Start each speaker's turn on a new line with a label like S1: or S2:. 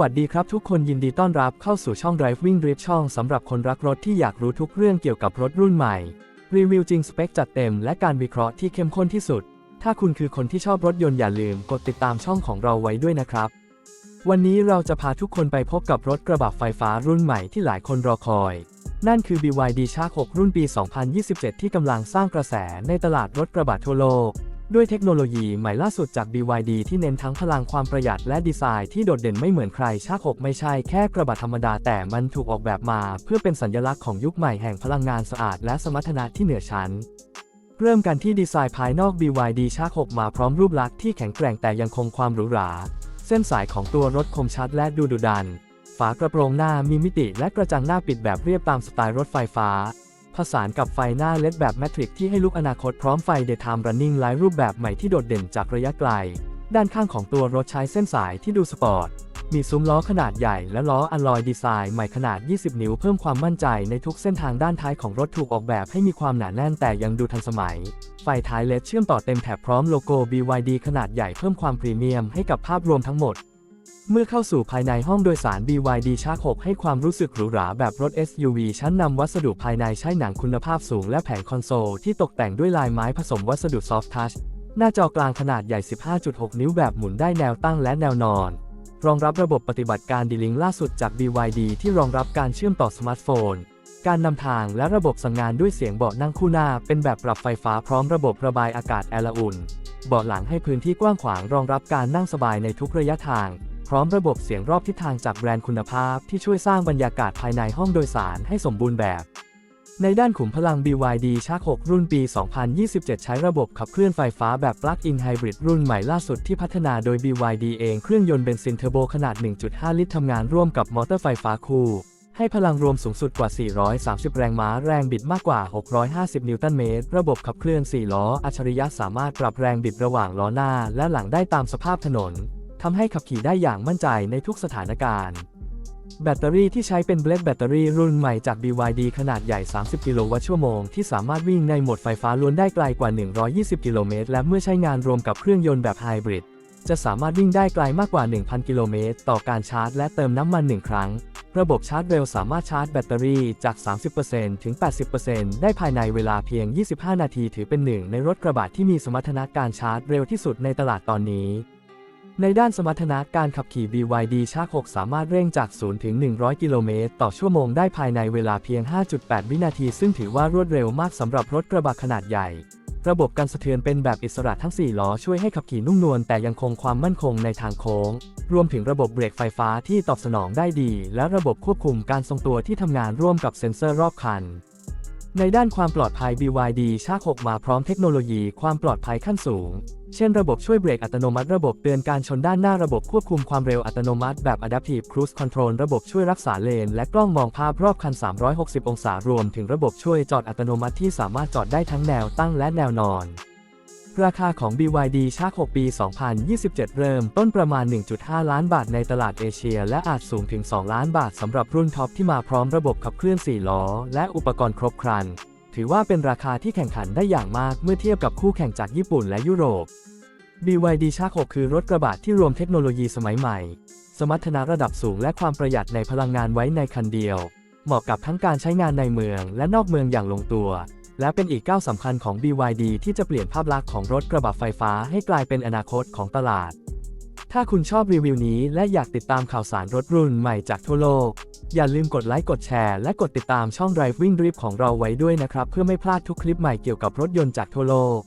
S1: วัสดีครับทุกคนยินดีต้อนรับเข้าสู่ช่อง Driving Drift ช่องสำหรับคนรักรถที่อยากรู้ทุกเรื่องเกี่ยวกับรถรุ่นใหม่ รีวิวจริงสเปคจัดเต็มและการวิเคราะห์ที่เข้มข้นที่สุด ถ้าคุณคือคนที่ชอบรถยนต์อย่าลืมกดติดตามช่องของเราไว้ด้วยนะครับ วันนี้เราจะพาทุกคนไปพบกับรถกระบะไฟฟ้ารุ่นใหม่ที่หลายคนรอคอย นั่นคือ BYD Shark 6 รุ่นปี 2027 ที่กำลังสร้างกระแสในตลาดรถกระบะทั่วโลก ด้วยเทคโนโลยีใหม่ล่าสุดจาก BYD ที่เน้นทั้งพลังความประหยัดและดีไซน์ที่โดดเด่นไม่เหมือนใครชาร์ก6ไม่ใช่แค่กระบะธรรมดาแต่มันถูกออกแบบมา เพื่อเป็นสัญลักษณ์ของยุคใหม่แห่งพลังงานสะอาดและสมรรถนะที่เหนือชั้น เริ่มกันที่ดีไซน์ภายนอก BYD Shark 6มาพร้อมรูปลักษณ์ที่แข็งแกร่งแต่ยังคงความหรูหรา เส้นสายของตัวรถคมชัดและดูดุดัน ฝากระโปรงหน้ามีมิติและกระจังหน้าปิดแบบเรียบตามสไตล์รถไฟฟ้า ผสานกับไฟหน้าเลดแบบแมทริกที่ให้ลุกอนาคตพร้อมไฟ Daytime Running หลายรูปแบบใหม่ที่โดดเด่นจากระยะไกล ด้านข้างของตัวรถใช้เส้นสายที่ดูสปอร์ต มีซุ้มล้อขนาดใหญ่และล้ออัลลอยดีไซน์ใหม่ขนาด 20 นิ้วเพิ่มความมั่นใจในทุกเส้นทางด้านท้ายของรถถูกออกแบบให้มีความหนาแน่นแต่ยังดูทันสมัย ไฟท้ายเลดเชื่อมต่อเต็มแถบพร้อมโลโก้ BYD ขนาดใหญ่เพิ่มความพรีเมียมให้กับภาพรวมทั้งหมด เมื่อเข้าสู่ภายในห้องโดยสาร BYD Shark 6 ให้ความรู้สึกหรูหราแบบรถ SUV ชั้นนำวัสดุภายในใช้หนังคุณภาพสูงและแผงคอนโซลที่ตกแต่งด้วยลายไม้ผสมวัสดุ Soft Touch หน้าจอกลางขนาดใหญ่ 15.6 นิ้วแบบหมุนได้แนวตั้งและแนวนอน รองรับระบบปฏิบัติการดีลิงล่าสุดจาก BYD ที่รองรับการเชื่อมต่อสมาร์ทโฟน การนำทางและระบบสั่งงานด้วยเสียงเบาะนั่งคู่หน้า เป็นแบบปรับไฟฟ้าพร้อมระบบระบายอากาศแอร์ละอุ่น เบาะหลังให้พื้นที่กว้างขวางรองรับการนั่งสบายในทุกระยะทาง พร้อมระบบเสียงรอบทิศทางจากแบรนด์คุณภาพที่ช่วยสร้างบรรยากาศภายในห้องโดยสารให้สมบูรณ์แบบ ในด้านขุมพลัง BYD Shark 6รุ่นปี 2027 ใช้ระบบขับเคลื่อนไฟฟ้าแบบ Plug-in Hybrid รุ่นใหม่ล่าสุดที่พัฒนาโดย BYD เองเครื่องยนต์เบนซินเทอร์โบขนาด 1.5 ลิตรทำงานร่วมกับมอเตอร์ไฟฟ้าคู่ให้พลังรวมสูงสุดกว่า 430 แรงม้า แรงบิดมากกว่า 650 นิวตันเมตร ระบบขับเคลื่อน 4 ล้อ อัจฉริยะสามารถปรับแรงบิดระหว่างล้อหน้าและหลังได้ตามสภาพถนน ทำให้ขับขี่ได้อย่างมั่นใจในทุกสถานการณ์ แบตเตอรี่ที่ใช้เป็นเบลดแบตเตอรี่รุ่นใหม่จาก BYD ขนาดใหญ่ 30 กิโลวัตต์ชั่วโมงที่สามารถวิ่งในโหมดไฟฟ้าล้วนได้ไกลกว่า 120 กิโลเมตรและเมื่อใช้งานรวมกับเครื่องยนต์แบบไฮบริดจะสามารถวิ่งได้ไกลมากกว่า 1,000 กิโลเมตรต่อการชาร์จและเติมน้ำมัน 1 ครั้ง ระบบชาร์จเร็วสามารถชาร์จแบตเตอรี่จาก 30%ถึง 80%ได้ภายในเวลาเพียง 25 นาที ถือเป็นหนึ่งในรถกระบะที่มีสมรรถนะการชาร์จเร็วที่สุดในตลาดตอนนี้ ในด้านสมรรถนะการขับขี่ BYD Shark 6สามารถเร่งจาก 0 ถึง 100 กิโลเมตร ต่อชั่วโมงได้ภายในเวลาเพียง 5.8 วินาที ซึ่งถือว่ารวดเร็วมากสำหรับรถกระบะขนาดใหญ่ ระบบการสะเทือนเป็นแบบอิสระทั้ง 4 ล้อช่วยให้ขับขี่นุ่มนวลแต่ยังคงความมั่นคงในทางโค้ง รวมถึงระบบเบรกไฟฟ้าที่ตอบสนองได้ดี และระบบควบคุมการทรงตัวที่ทำงานร่วมกับเซ็นเซอร์รอบคัน ในด้านความปลอดภัย BYD Shark 6มาพร้อมเทคโนโลยีความปลอดภัยขั้นสูง เช่นระบบช่วยเบรกอัตโนมัติระบบเตือนการชนด้านหน้าระบบควบคุมความเร็วอัตโนมัติแบบ Adaptive Cruise Control ระบบช่วยรักษาเลน และกล้องมองภาพรอบคัน 360 องศารวมถึงระบบช่วยจอดอัตโนมัติที่สามารถจอดได้ทั้งแนวตั้งและแนวนอน ราคาของ BYD Shark 6ปี 2027 เริ่มต้นประมาณ 1.5 ล้านบาทในตลาดเอเชีย และอาจสูงถึง 2 ล้านบาทสำหรับรุ่นท็อปที่มาพร้อมระบบขับเคลื่อน 4 ล้อ และอุปกรณ์ครบครัน ถือว่าเป็นราคาที่แข่งขันได้อย่างมากเมื่อเทียบกับคู่แข่งจากญี่ปุ่นและยุโรป BYD Shark 6คือรถกระบะที่รวมเทคโนโลยีสมัยใหม่ สมรรถนะระดับสูงและความประหยัดในพลังงานไว้ในคันเดียว เหมาะกับทั้งการใช้งานในเมืองและนอกเมืองอย่างลงตัว และเป็นอีกก้าวสำคัญของ BYD ที่จะเปลี่ยนภาพลักษณ์ของรถกระบะไฟฟ้าให้กลายเป็นอนาคตของตลาด ถ้าคุณชอบรีวิวนี้และอยากติดตามข่าวสารรถรุ่นใหม่จากทั่วโลก อย่าลืมกดไลค์กดแชร์และกดติดตามช่อง Driving Drip ของเราไว้ด้วยนะครับ เพื่อไม่พลาดทุกคลิปใหม่เกี่ยวกับรถยนต์จากทั่วโลก